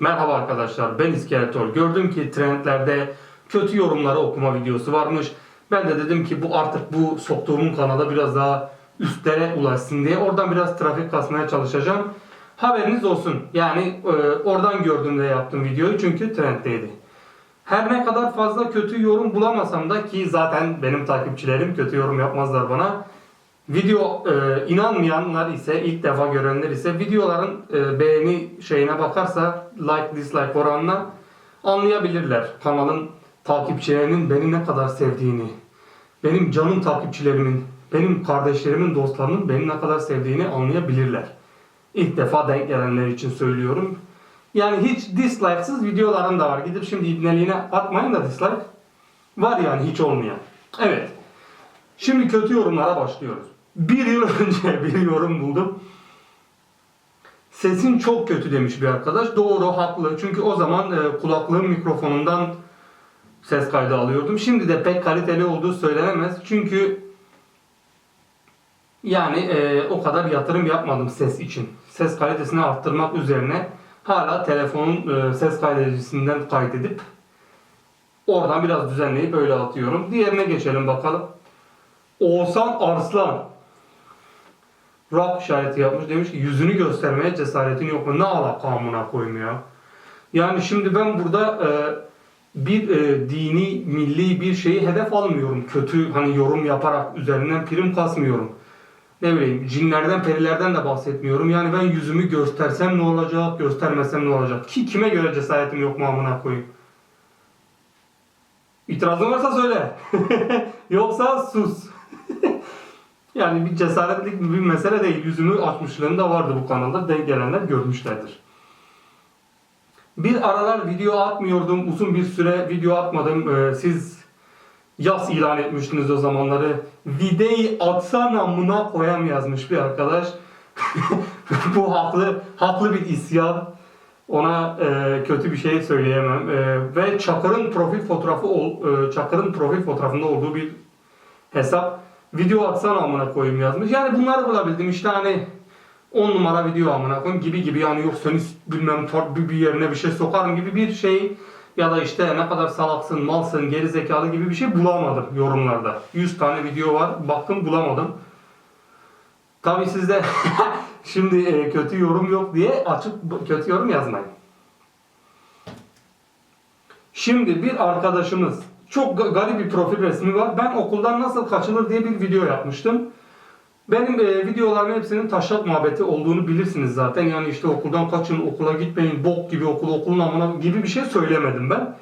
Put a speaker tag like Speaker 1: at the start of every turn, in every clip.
Speaker 1: Merhaba arkadaşlar ben İskeletor. Gördüm ki trendlerde kötü yorumları okuma videosu varmış. Ben de dedim ki bu artık bu soktuğum kanala biraz daha üstlere ulaşsın diye oradan biraz trafik kasmaya çalışacağım. Haberiniz olsun. Yani e, oradan gördüğümde yaptım videoyu çünkü trenddeydi. Her ne kadar fazla kötü yorum bulamasam da ki zaten benim takipçilerim kötü yorum yapmazlar bana. Video e, inanmayanlar ise ilk defa görenler ise videoların e, beğeni şeyine bakarsa like dislike oranına anlayabilirler. Kanalın takipçilerinin beni ne kadar sevdiğini, benim canım takipçilerimin, benim kardeşlerimin, dostlarımın beni ne kadar sevdiğini anlayabilirler. İlk defa denk gelenler için söylüyorum. Yani hiç dislike'sız videolarım da var. Gidip şimdi ibneliğine atmayın da dislike. Var yani hiç olmayan. Evet. Şimdi kötü yorumlara başlıyoruz. Bir yıl önce bir yorum buldum. Sesin çok kötü demiş bir arkadaş. Doğru, haklı. Çünkü o zaman e, kulaklığın mikrofonundan ses kaydı alıyordum. Şimdi de pek kaliteli olduğu söylenemez. Çünkü yani e, o kadar yatırım yapmadım ses için. Ses kalitesini arttırmak üzerine hala telefonun e, ses kaydedicisinden kaydedip oradan biraz düzenleyip öyle atıyorum. Diğerine geçelim bakalım. Oğuzhan Arslan rap işareti yapmış. Demiş ki yüzünü göstermeye cesaretin yok mu? Ne alaka amına koyayım ya. Yani şimdi ben burada e, bir e, dini, milli bir şeyi hedef almıyorum. Kötü hani yorum yaparak üzerinden prim kasmıyorum. Ne bileyim cinlerden, perilerden de bahsetmiyorum. Yani ben yüzümü göstersem ne olacak, göstermesem ne olacak? Ki kime göre cesaretim yok mu amına koyayım? İtirazın varsa söyle. Yoksa sus. Yani bir cesaretlik bir mesele değil. Yüzümü açmışlığım da vardı bu kanalda. Denk gelenler görmüşlerdir. Bir aralar video atmıyordum. Uzun bir süre video atmadım. Ee, siz yaz ilan etmiştiniz o zamanları. Videoyu atsana amına koyam yazmış bir arkadaş. bu haklı haklı bir isyan. Ona e, kötü bir şey söyleyemem. E, ve Çakır'ın profil fotoğrafı ol, e, Çakır'ın profil fotoğrafında olduğu bir hesap video atsana amına koyayım yazmış. Yani bunları bulabildim. İşte hani 10 numara video amına koyayım gibi gibi yani yok seni bilmem farklı bir yerine bir şey sokarım gibi bir şey ya da işte ne kadar salaksın, malsın, geri zekalı gibi bir şey bulamadım yorumlarda. 100 tane video var. Baktım bulamadım. Tabii sizde şimdi e, kötü yorum yok diye açıp kötü yorum yazmayın. Şimdi bir arkadaşımız çok ga- garip bir profil resmi var. Ben okuldan nasıl kaçılır diye bir video yapmıştım. Benim e, videolarımın hepsinin taşak muhabbeti olduğunu bilirsiniz zaten. Yani işte okuldan kaçın, okula gitmeyin, bok gibi okul, okulun amına gibi bir şey söylemedim ben.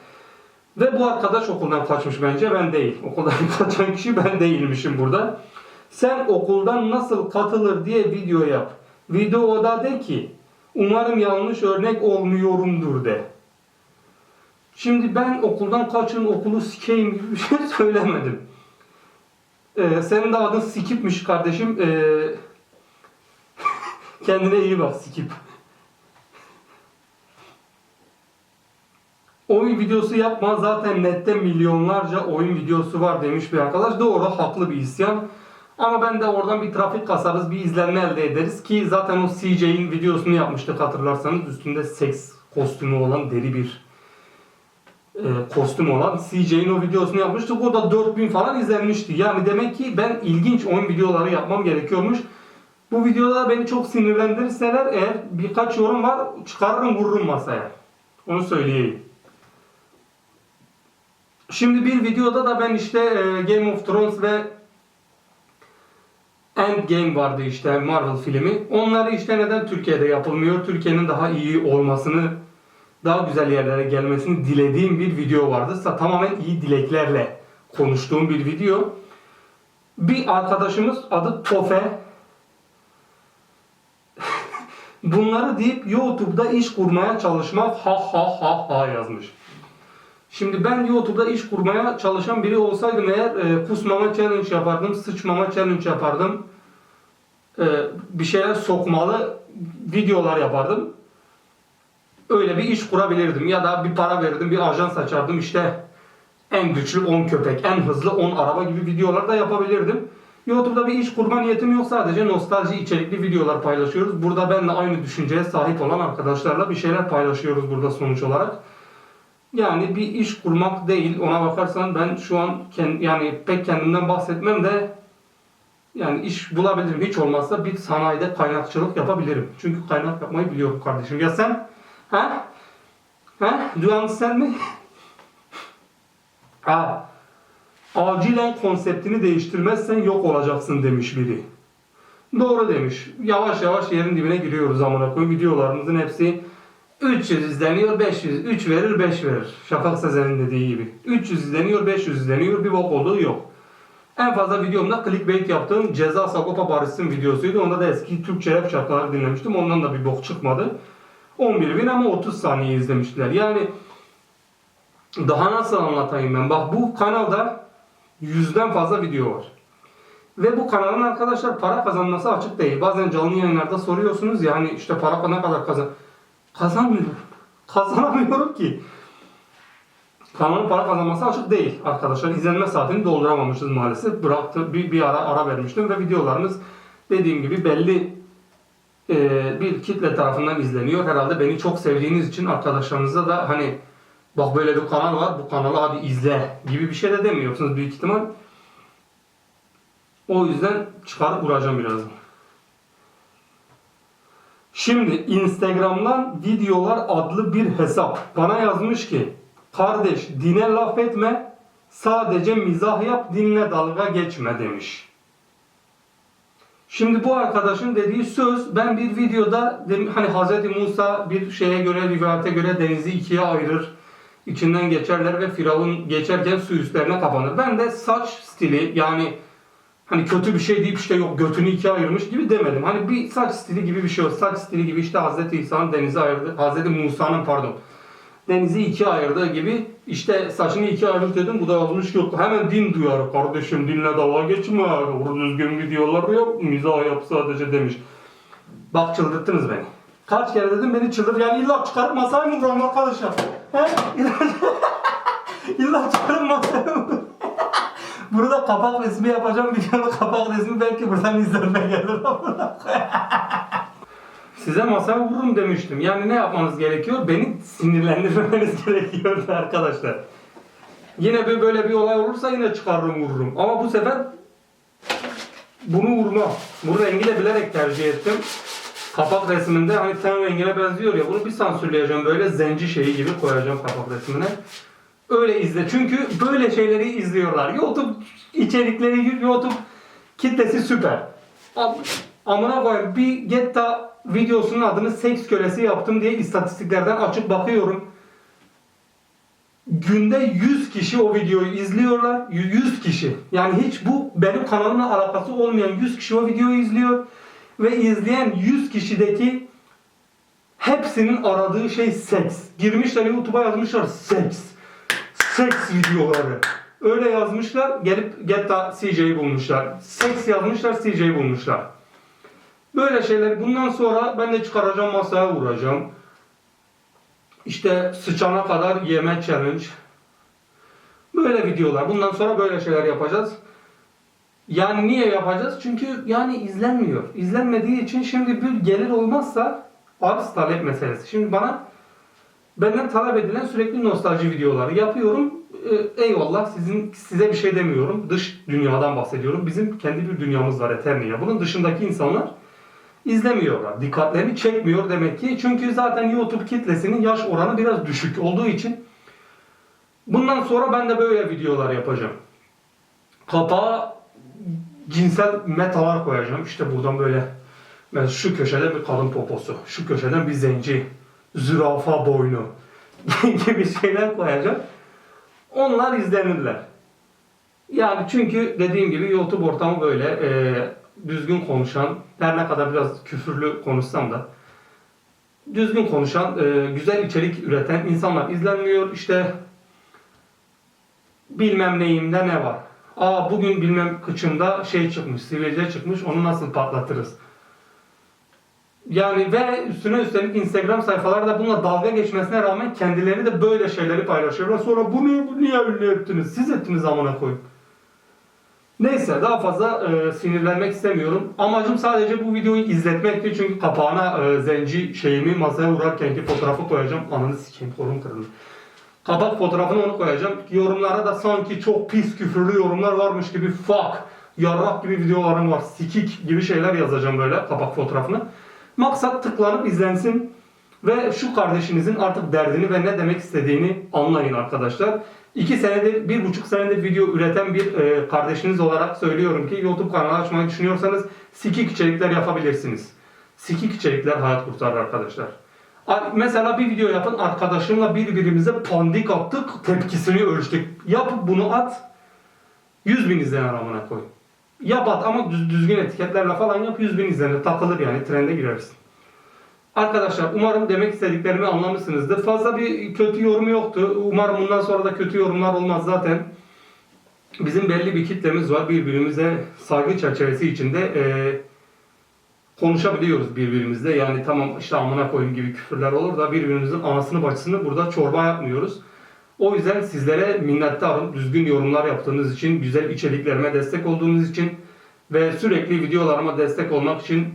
Speaker 1: Ve bu arkadaş okuldan kaçmış bence, ben değil. Okuldan kaçan kişi ben değilmişim burada. Sen okuldan nasıl katılır diye video yap. Videoda de ki, umarım yanlış örnek olmuyorumdur de. Şimdi ben okuldan kaçın, okulu sikeyim gibi bir şey söylemedim. Ee, senin de adın Skip'miş kardeşim. Ee, kendine iyi bak Skip. Oyun videosu yapma zaten nette milyonlarca oyun videosu var demiş bir arkadaş. Doğru haklı bir isyan. Ama ben de oradan bir trafik kasarız, bir izlenme elde ederiz ki zaten o CJ'in videosunu yapmıştık hatırlarsanız üstünde seks kostümü olan deri bir e, kostüm olan CJ'in o videosunu yapmıştık. O da 4000 falan izlenmişti. Yani demek ki ben ilginç oyun videoları yapmam gerekiyormuş. Bu videoda beni çok sinirlendirirseler eğer birkaç yorum var çıkarırım vururum masaya. Onu söyleyeyim. Şimdi bir videoda da ben işte e, Game of Thrones ve Endgame vardı işte Marvel filmi. Onları işte neden Türkiye'de yapılmıyor? Türkiye'nin daha iyi olmasını, daha güzel yerlere gelmesini dilediğim bir video vardı. Sa- Tamamen iyi dileklerle konuştuğum bir video. Bir arkadaşımız adı Tofe. Bunları deyip YouTube'da iş kurmaya çalışmak ha ha ha ha yazmış. Şimdi ben YouTube'da iş kurmaya çalışan biri olsaydım eğer e, kusmama challenge yapardım, sıçmama challenge yapardım. E, bir şeyler sokmalı videolar yapardım. Öyle bir iş kurabilirdim ya da bir para verirdim, bir ajans açardım işte en güçlü 10 köpek, en hızlı 10 araba gibi videolar da yapabilirdim. YouTube'da bir iş kurma niyetim yok. Sadece nostalji içerikli videolar paylaşıyoruz. Burada benle aynı düşünceye sahip olan arkadaşlarla bir şeyler paylaşıyoruz burada sonuç olarak. Yani bir iş kurmak değil. Ona bakarsan ben şu an kend- yani pek kendimden bahsetmem de yani iş bulabilirim. Hiç olmazsa bir sanayide kaynakçılık yapabilirim. Çünkü kaynak yapmayı biliyorum kardeşim. Ya sen? Ha? Ha? Do you understand me? Aa, acilen konseptini değiştirmezsen yok olacaksın demiş biri. Doğru demiş. Yavaş yavaş yerin dibine giriyoruz amına koyayım. Videolarımızın hepsi 300 izleniyor, 500, 3 verir, 5 verir. Şafak Sezer'in dediği gibi. 300 izleniyor, 500 izleniyor, bir bok olduğu yok. En fazla videomda clickbait yaptığım Ceza Sagopa Barış'ın videosuydu. Onda da eski Türkçe rap şarkıları dinlemiştim. Ondan da bir bok çıkmadı. 11 bin ama 30 saniye izlemişler. Yani daha nasıl anlatayım ben? Bak bu kanalda yüzden fazla video var. Ve bu kanalın arkadaşlar para kazanması açık değil. Bazen canlı yayınlarda soruyorsunuz ya hani işte para ne kadar kazan... Kazanmıyorum. Kazanamıyorum ki. Kanalın para kazanması açık değil arkadaşlar. İzlenme saatini dolduramamışız maalesef. Bıraktı bir, bir ara ara vermiştim ve videolarımız dediğim gibi belli e, bir kitle tarafından izleniyor. Herhalde beni çok sevdiğiniz için arkadaşlarınıza da hani bak böyle bir kanal var bu kanalı hadi izle gibi bir şey de demiyorsunuz büyük ihtimal. O yüzden çıkarıp vuracağım birazdan. Şimdi Instagram'dan videolar adlı bir hesap bana yazmış ki kardeş dine laf etme sadece mizah yap dinle dalga geçme demiş. Şimdi bu arkadaşın dediği söz ben bir videoda hani Hz. Musa bir şeye göre rivayete göre denizi ikiye ayırır. içinden geçerler ve Firavun geçerken su üstlerine kapanır. Ben de saç stili yani hani kötü bir şey deyip işte yok götünü ikiye ayırmış gibi demedim. Hani bir saç stili gibi bir şey o. Saç stili gibi işte Hz. İsa'nın denizi ayırdı. Hz. Musa'nın pardon. Denizi ikiye ayırdığı gibi işte saçını ikiye ayırmış dedim. Bu da yazmış yok. Hemen din duyar kardeşim dinle dalga geçme. Doğru düzgün videolar yap. Mizah yap sadece demiş. Bak çıldırttınız beni. Kaç kere dedim beni çıldır. Yani illa çıkarıp masaya mı vuralım arkadaşlar? He? İlla, çıkarıp masaya mı? Burada kapak resmi yapacağım. Videonun kapak resmi belki buradan izlenme gelir. Size masaya vururum demiştim. Yani ne yapmanız gerekiyor? Beni sinirlendirmemeniz gerekiyordu arkadaşlar. Yine bir böyle bir olay olursa yine çıkarırım vururum. Ama bu sefer bunu vurmam. Bu rengi de bilerek tercih ettim. Kapak resminde hani ten rengine benziyor ya bunu bir sansürleyeceğim böyle zenci şeyi gibi koyacağım kapak resmine. Öyle izle. Çünkü böyle şeyleri izliyorlar. YouTube içerikleri, YouTube kitlesi süper. Am- Amına koyayım bir Getta videosunun adını seks kölesi yaptım diye istatistiklerden açıp bakıyorum. Günde 100 kişi o videoyu izliyorlar. 100 kişi. Yani hiç bu benim kanalımla alakası olmayan 100 kişi o videoyu izliyor. Ve izleyen 100 kişideki hepsinin aradığı şey seks. Girmişler YouTube'a yazmışlar seks. Seks videoları. Öyle yazmışlar. Gelip Getta CJ'yi bulmuşlar. Seks yazmışlar CJ'yi bulmuşlar. Böyle şeyler. Bundan sonra ben de çıkaracağım masaya vuracağım. İşte sıçana kadar yeme challenge. Böyle videolar. Bundan sonra böyle şeyler yapacağız. Yani niye yapacağız? Çünkü yani izlenmiyor. İzlenmediği için şimdi bir gelir olmazsa arz talep meselesi. Şimdi bana benden talep edilen sürekli nostalji videoları yapıyorum. Ee, eyvallah sizin size bir şey demiyorum. Dış dünyadan bahsediyorum. Bizim kendi bir dünyamız var Eternia. Bunun dışındaki insanlar izlemiyorlar. Dikkatlerini çekmiyor demek ki. Çünkü zaten YouTube kitlesinin yaş oranı biraz düşük olduğu için bundan sonra ben de böyle videolar yapacağım. Kapağa cinsel metalar koyacağım. İşte buradan böyle mesela şu köşeden bir kadın poposu, şu köşeden bir zenci, zürafa boynu gibi şeyler koyacağım. Onlar izlenirler. Yani çünkü dediğim gibi YouTube ortamı böyle e, düzgün konuşan, her ne kadar biraz küfürlü konuşsam da düzgün konuşan, e, güzel içerik üreten insanlar izlenmiyor. İşte bilmem neyimde ne var. Aa bugün bilmem kıçımda şey çıkmış, sivilce çıkmış, onu nasıl patlatırız? Yani ve üstüne üstelik Instagram sayfaları da bununla dalga geçmesine rağmen kendileri de böyle şeyleri paylaşıyorlar. Sonra bunu bu niye ünlü ettiniz? Siz ettiniz amına koyun. Neyse daha fazla e, sinirlenmek istemiyorum. Amacım sadece bu videoyu izletmekti çünkü kapağına e, zenci şeyimi masaya vurarkenki fotoğrafı koyacağım. Ananı sikeyim kolum kırıldı. Kapak fotoğrafını onu koyacağım. Yorumlara da sanki çok pis küfürlü yorumlar varmış gibi fuck, yarrak gibi videolarım var, sikik gibi şeyler yazacağım böyle kapak fotoğrafını. Maksat tıklanıp izlensin ve şu kardeşinizin artık derdini ve ne demek istediğini anlayın arkadaşlar. İki senedir, bir buçuk senedir video üreten bir e, kardeşiniz olarak söylüyorum ki YouTube kanalı açmayı düşünüyorsanız sikik içerikler yapabilirsiniz. Sikik içerikler hayat kurtarır arkadaşlar. Mesela bir video yapın arkadaşımla birbirimize pandik attık, tepkisini ölçtük. Yapıp bunu at, 100 bin izlenen amına koy. Yap at ama düz- düzgün etiketlerle falan yap 100 bin izlenir. Takılır yani trende girersin. Arkadaşlar umarım demek istediklerimi anlamışsınızdır. Fazla bir kötü yorum yoktu. Umarım bundan sonra da kötü yorumlar olmaz zaten. Bizim belli bir kitlemiz var. Birbirimize saygı çerçevesi içinde eee, konuşabiliyoruz birbirimizle. Yani tamam işte amına koyayım gibi küfürler olur da birbirimizin anasını bacısını burada çorba yapmıyoruz. O yüzden sizlere minnettarım. Düzgün yorumlar yaptığınız için, güzel içeriklerime destek olduğunuz için ve sürekli videolarıma destek olmak için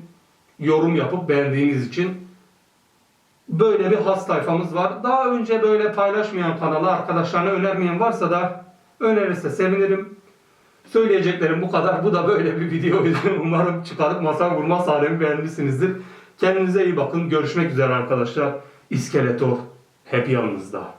Speaker 1: yorum yapıp beğendiğiniz için böyle bir has sayfamız var. Daha önce böyle paylaşmayan kanalı arkadaşlarına önermeyen varsa da önerirse sevinirim. Söyleyeceklerim bu kadar. Bu da böyle bir video. Umarım çıkarıp masa vurma sahnemi beğenmişsinizdir. Kendinize iyi bakın. Görüşmek üzere arkadaşlar. İskeletor hep yanınızda.